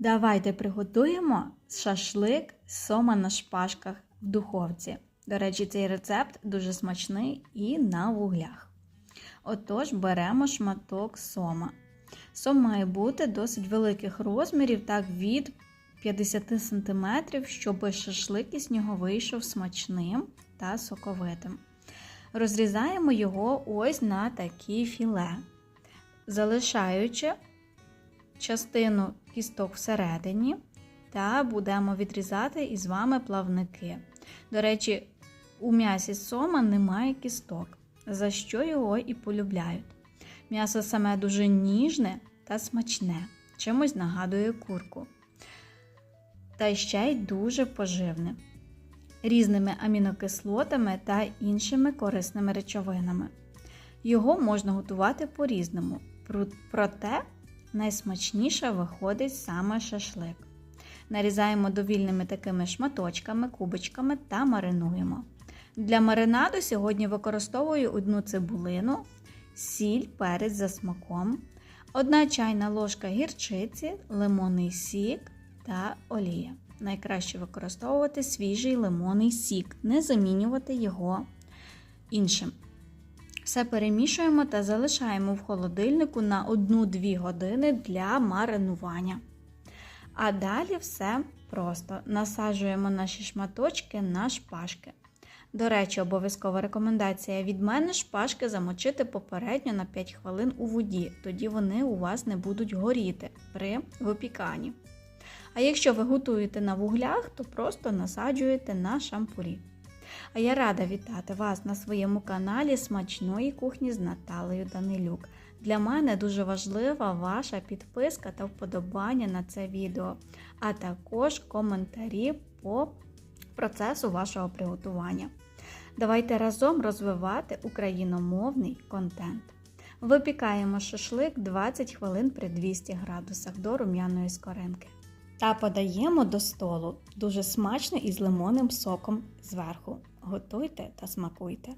Давайте приготуємо шашлик сома на шпажках в духовці. До речі, цей рецепт дуже смачний і на вуглях. Отож, беремо шматок сома. Сом має бути досить великих розмірів, так від 50 см, щоб шашлик із нього вийшов смачним та соковитим. Розрізаємо його ось на такі філе, залишаючи частину кісток всередині, та будемо відрізати із вами плавники. До речі, у м'ясі сома немає кісток, за що його і полюбляють. М'ясо саме дуже ніжне та смачне, чимось нагадує курку. Та ще й дуже поживне, різними амінокислотами та іншими корисними речовинами. Його можна готувати по-різному, проте найсмачніше виходить саме шашлик. Нарізаємо довільними такими шматочками, кубочками та маринуємо. Для маринаду сьогодні використовую одну цибулину, сіль, перець за смаком, одна чайна ложка гірчиці, лимонний сік та олія. Найкраще використовувати свіжий лимонний сік, не замінювати його іншим. Все перемішуємо та залишаємо в холодильнику на 1-2 години для маринування. А далі все просто насаджуємо наші шматочки на шпажки. До речі, обов'язкова рекомендація від мене шпажки замочити попередньо на 5 хвилин у воді, тоді вони у вас не будуть горіти при випіканні. А якщо ви готуєте на вуглях, то просто насаджуєте на шампурі. А я рада вітати вас на своєму каналі Смачної кухні з Наталею Данилюк. Для мене дуже важлива ваша підписка та вподобання на це відео, а також коментарі по процесу вашого приготування. Давайте разом розвивати україномовний контент. Випікаємо шашлик 20 хвилин при 200 градусах до рум'яної скоринки. Та подаємо до столу дуже смачно із лимонним соком зверху. Готуйте та смакуйте!